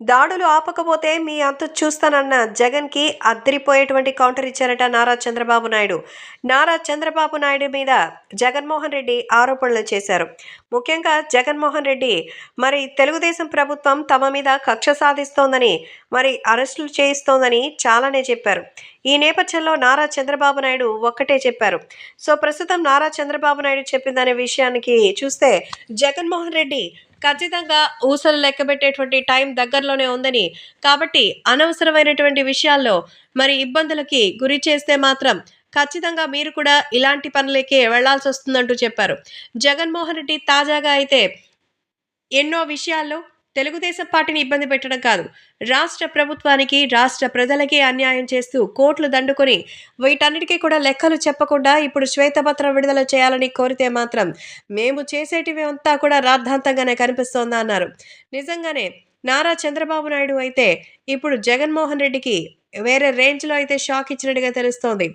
దాడులు ఆపకపోతే మీ అంతు చూస్తానన్న జగన్కి అద్దరిపోయేటువంటి కౌంటర్ ఇచ్చారట నారా చంద్రబాబు నాయుడు. నారా చంద్రబాబు నాయుడు మీద జగన్మోహన్ రెడ్డి ఆరోపణలు చేశారు. ముఖ్యంగా జగన్మోహన్ రెడ్డి మరి తెలుగుదేశం ప్రభుత్వం తమ మీద కక్ష సాధిస్తోందని మరి అరెస్టులు చేయిస్తోందని చాలానే చెప్పారు. ఈ నేపథ్యంలో నారా చంద్రబాబు నాయుడు ఒక్కటే చెప్పారు. సో ప్రస్తుతం నారా చంద్రబాబు నాయుడు చెప్పిందనే విషయానికి చూస్తే జగన్మోహన్ రెడ్డి ఖచ్చితంగా ఊసలు లెక్కబెట్టేటువంటి టైం దగ్గరలోనే ఉందని. కాబట్టి అనవసరమైనటువంటి విషయాల్లో మరి ఇబ్బందులకి గురి చేస్తే మాత్రం ఖచ్చితంగా మీరు కూడా ఇలాంటి పనులకే వెళ్ళాల్సి వస్తుందంటూ చెప్పారు. జగన్మోహన్ రెడ్డి తాజాగా అయితే ఎన్నో విషయాల్లో తెలుగుదేశం పార్టీని ఇబ్బంది పెట్టడం కాదు. రాష్ట్ర ప్రభుత్వానికి రాష్ట్ర ప్రజలకి అన్యాయం చేస్తూ కోట్లు దండుకొని వీటన్నిటికీ కూడా లెక్కలు చెప్పకుండా ఇప్పుడు శ్వేతపత్రం విడుదల చేయాలని కోరితే మాత్రం మేము చేసేటివి అంతా కూడా రాద్ధాంతంగానే కనిపిస్తోందన్నారు. నిజంగానే నారా చంద్రబాబు నాయుడు అయితే ఇప్పుడు జగన్మోహన్ రెడ్డికి వేరే రేంజ్లో అయితే షాక్ ఇచ్చినట్టుగా తెలుస్తోంది.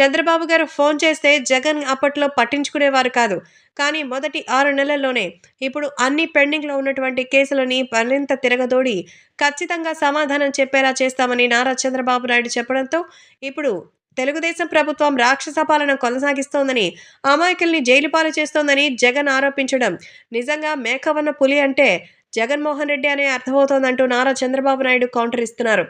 చంద్రబాబు గారు ఫోన్ చేస్తే జగన్ అప్పట్లో పట్టించుకునేవారు కాదు. కానీ మొదటి ఆరు నెలల్లోనే ఇప్పుడు అన్ని పెండింగ్లో ఉన్నటువంటి కేసులని మరింత తిరగదోడి ఖచ్చితంగా సమాధానం చెప్పేలా చేస్తామని నారా చంద్రబాబు నాయుడు చెప్పడంతో ఇప్పుడు తెలుగుదేశం ప్రభుత్వం రాక్షస పాలన కొనసాగిస్తోందని అమాయకుల్ని జైలు పాలు చేస్తోందని జగన్ ఆరోపించడం. నిజంగా మేకవన్న పులి అంటే జగన్మోహన్ రెడ్డి అనే అర్థమవుతోందంటూ నారా చంద్రబాబు నాయుడు కౌంటర్ ఇస్తున్నారు.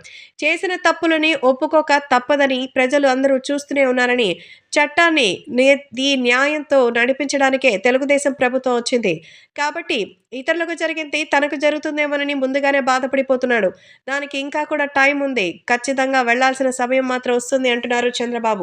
చేసిన తప్పులని ఒప్పుకోక తప్పదని ప్రజలు అందరూ చూస్తూనే ఉన్నారని చట్టాన్ని నే- ఈ న్యాయంతో నడిపించడానికే తెలుగుదేశం ప్రభుత్వం వచ్చింది. కాబట్టి ఇతరులకు జరిగింది తనకు జరుగుతుందేమోనని ముందుగానే బాధపడిపోతున్నాడు. దానికి ఇంకా కూడా టైం ఉంది. ఖచ్చితంగా వెళ్ళాల్సిన సమయం మాత్రం వస్తుంది అంటున్నారు చంద్రబాబు.